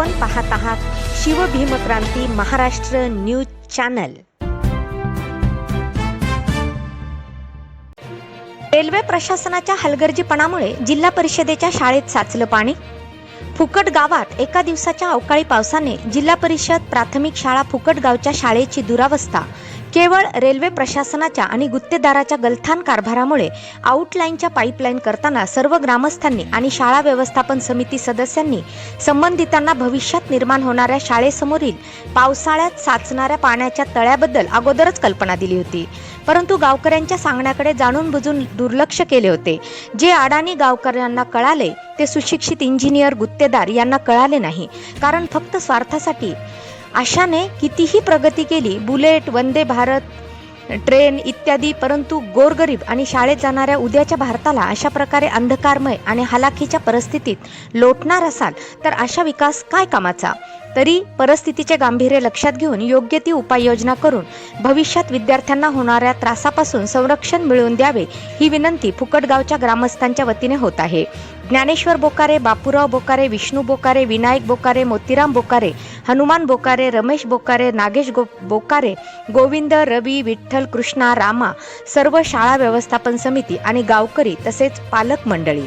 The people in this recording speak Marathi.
आपण पाहत आहात Shivbhimkranti Maharashtra news channel. Railway प्रशासनाच्या हलगर्जीपणामुळे जिल्हा परिषदेच्या शाळेत साचलं पाणी फुकट गावात एका दिवसाच्या अवकाळी पावसाने जिल्हा परिषद प्राथमिक शाळा फुकट गावच्या शाळेची दुरावस्था. केवळ रेल्वे प्रशासनाच्या आणि गुत्तेदाराच्या गलथान कारभारामुळे आउटलाईनच्या पाईपलाईन करताना सर्व ग्रामस्थांनी आणि शाळा व्यवस्थापन समिती सदस्यांनी संबंधितांना भविष्यात निर्माण होणाऱ्या शाळेसमोरील पावसाळ्यात साचणाऱ्या पाण्याच्या तळ्याबद्दल अगोदरच कल्पना दिली होती. परंतु गावकऱ्यांच्या सांगण्याकडे जाणून बुजून दुर्लक्ष केले होते. जे अडाणी गावकऱ्यांना कळाले ते सुशिक्षित इंजिनियर गुत्तेदार यांना कळाले नाही. कारण फक्त स्वार्थासाठी. आशाने कितीही प्रगती केली बुलेट वंदे भारत ट्रेन इत्यादी परंतु गोरगरीब आणि शाळेत जाणाऱ्या उद्याच्या भारताला अशा प्रकारे अंधकारमय आणि हलाखीच्या परिस्थितीत लोटणार असाल तर अशा विकास काय कामाचा? तरी परिस्थितीचे गांभीर्य लक्षात घेऊन योग्य ती उपाययोजना करून भविष्यात विद्यार्थ्यांना होणाऱ्या त्रासापासून संरक्षण मिळवून द्यावे ही विनंती फुकटगावच्या ग्रामस्थांच्या वतीने होत आहे. ज्ञानेश्वर बोकारे बापूराव बोकारे विष्णू बोकारे विनायक बोकारे मोतीराम बोकारे हनुमान बोकारे रमेश बोकारे नागेश गो बोकारे गोविंद रवी विठ्ठल कृष्णा रामा सर्व शाळा व्यवस्थापन समिती आणि गावकरी तसेच पालक मंडळी.